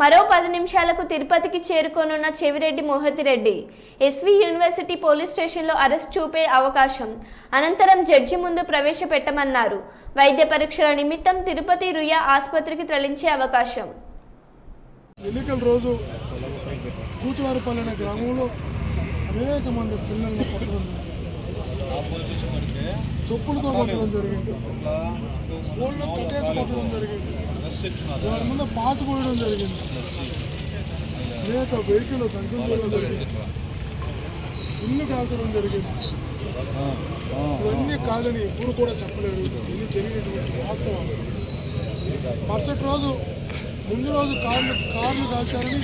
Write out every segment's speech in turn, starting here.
మరో పది నిమిషాలకు తిరుపతికి చేరుకోనున్న Chevireddy Mohithreddy. SV university police స్టేషన్లో అరెస్ట్ చూపే అవకాశం. అనంతరం జడ్జి ముందు ప్రవేశపెట్టమన్నారు. వైద్య పరీక్షల నిమిత్తం తిరుపతి రుయా ఆసుపత్రికి తరలించే అవకాశం. ఎన్నికల రోజు కూతువారిపల్లి అనే గ్రామంలో అనేక మంది పిల్లలను కొట్టడం జరిగింది. తొప్పులతో కొట్టడం జరిగింది. ఓళ్ళు కట్టేసి కొట్టడం జరిగింది. వారి ముందు పాస్ పోయడం జరిగింది. అనేక వెహికల్ దగ్గర చేయడం జరిగింది. ఇల్లు కాల్చడం జరిగింది. ఇవన్నీ కాదని ఎప్పుడు కూడా చెప్పలేరు. ఇది జరిగినటువంటి వాస్తవాలు మరుసటి రోజు ముందు రోజు కార్లు కార్లు కాల్చారని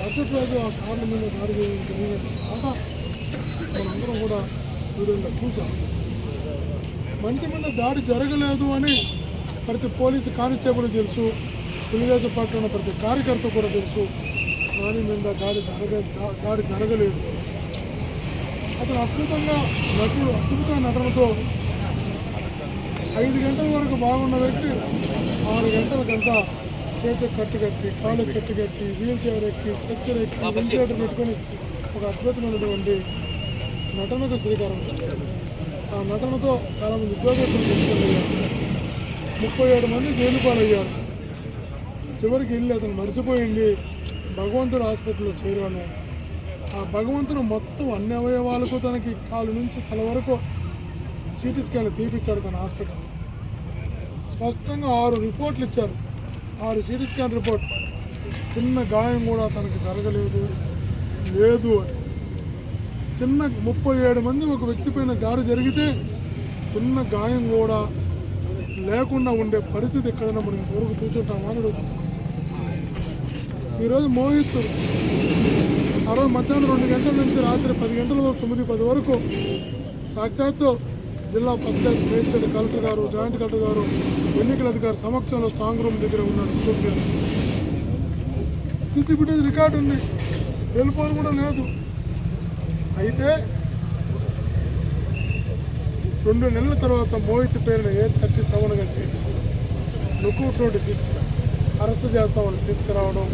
మరుసటి రోజు ఆ కార్ల మీద దాడి చేయడం జరిగినట్టు మాట మనందరం కూడా వీడియోలో చూసాం. మనిషి మీద దాడి జరగలేదు అని ప్రతి పోలీసు కానిస్టేబుల్ తెలుసు. తెలుగుదేశం పార్టీ ఉన్న ప్రతి కార్యకర్త కూడా తెలుసు. దాని మీద దాడి జరగ దాడి జరగలేదు. అతను అద్భుతంగా నటుడు అద్భుతమైన నటనతో ఐదు గంటల వరకు బాగున్న వ్యక్తి ఆరు గంటలకంతా చేతి కట్టు కట్టి కాలు కట్టు కట్టి వీల్ చైర్ ఎక్కి స్ట్రెచ్చర్ ఎక్కి వెంటిలేటర్ పెట్టుకొని ఒక అద్భుతమైనటువంటి నటనకు శ్రీకారం. ఆ నటనతో చాలామంది ఉద్యోగస్తులు తెలుసుకున్నారు. ముప్పై ఏడు మంది జైలు పాలయ్యారు. చివరికి వెళ్ళి అతను మరిచిపోయింది. భగవంతుడు హాస్పిటల్లో చేరాను. ఆ భగవంతుడు మొత్తం అన్ని అవయవాలకు తనకి కాలు నుంచి తల వరకు సిటీ స్కాన్ తీపిచ్చాడు తన హాస్పిటల్ స్పష్టంగా ఆరు రిపోర్ట్లు ఇచ్చారు. ఆరు సిటీ స్కాన్ రిపోర్ట్. చిన్న గాయం కూడా తనకి జరగలేదు. లేదు అని. చిన్న ముప్పై ఏడు మంది ఒక వ్యక్తి పైన దాడి జరిగితే చిన్న గాయం కూడా లేకుండా ఉండే పరిస్థితి ఎక్కడైనా మనం ఇంతవరకు కూర్చుంటామా అని అడుగుతున్నాం ఈరోజు మోహిత్ ఆ రోజు మధ్యాహ్నం రెండు గంటల నుంచి రాత్రి పది గంటల వరకు తొమ్మిది పది వరకు సాక్షాత్తు జిల్లా పంచాయత్ మేజిస్ట్రేట్ కలెక్టర్ గారు జాయింట్ కలెక్టర్ గారు ఎన్నికల అధికారి సమక్షంలో స్ట్రాంగ్ రూమ్ దగ్గర ఉన్నాడు స్కూల్ సీసీ ఫుటేజ్ రికార్డు ఉంది. సెల్ ఫోన్ కూడా లేదు. అయితే రెండు నెలల తర్వాత మోహిత్ పేరున ఏ థర్టీ సెవెన్గా చేర్చి లుకౌట్ నోటీస్ ఇచ్చి అరెస్ట్ చేస్తామని తీసుకురావడం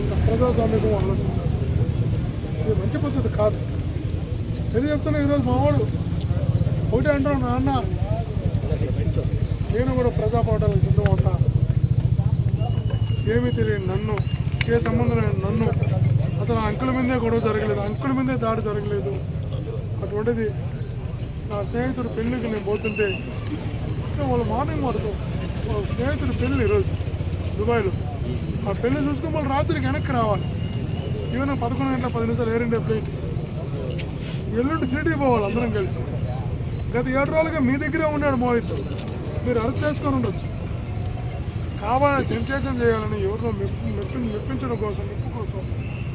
ఇంకా ప్రజాస్వామ్యకం ఆలోచించారు ఇది మంచి పద్ధతి కాదు. ఇది చెప్తున్నా ఈరోజు మావాడు ఒకటే అంటాను నాన్న నేను కూడా ప్రజా సిద్ధమవుతా. సిద్ధం ఏమీ తెలియని నన్ను ఏ సంబంధం లేని నన్ను అతను అంకుల మీదే గొడవ జరగలేదు అంకుల మీదే దాడి జరగలేదు. అటువంటిది నా స్నేహితుడు పెళ్ళికి నేను పోతుంటే వాళ్ళు మార్నింగ్ పడుతూ వాళ్ళ స్నేహితుడు పెళ్ళి ఈరోజు దుబాయ్లో. ఆ పెళ్ళి చూసుకుని వాళ్ళు రాత్రికి వెనక్కి రావాలి. ఈవెన్ పదకొండు గంటల పది నిమిషాలు ఎయిర్ ఇండియా ఫ్లైట్ ఎల్లుండి సిటీ పోవాలి అందరం కలిసి. గత ఏడు రోజులుగా మీ దగ్గరే ఉన్నాడు మోహిత్. మీరు అరెస్ట్ చేసుకొని ఉండొచ్చు. కావాలని సెన్సేషన్ చేయాలని ఎవరినో మెప్పి మెప్పి మెప్పించడం కోసం మెప్పు కోసం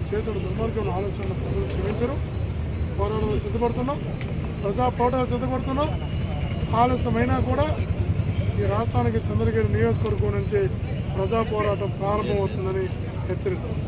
చేతుడు దుర్మార్గం ఆలోచన ప్రజలు క్షమించరు పోరాటాలు సిద్ధపడుతున్నాం. ప్రజా పోరాటాలు సిద్ధపడుతున్నాం. ఆలస్యమైనా కూడా ఈ రాష్ట్రానికి చంద్రగిరి నియోజకవర్గం నుంచి ప్రజా పోరాటం ప్రారంభమవుతుందని హెచ్చరిస్తున్నాం.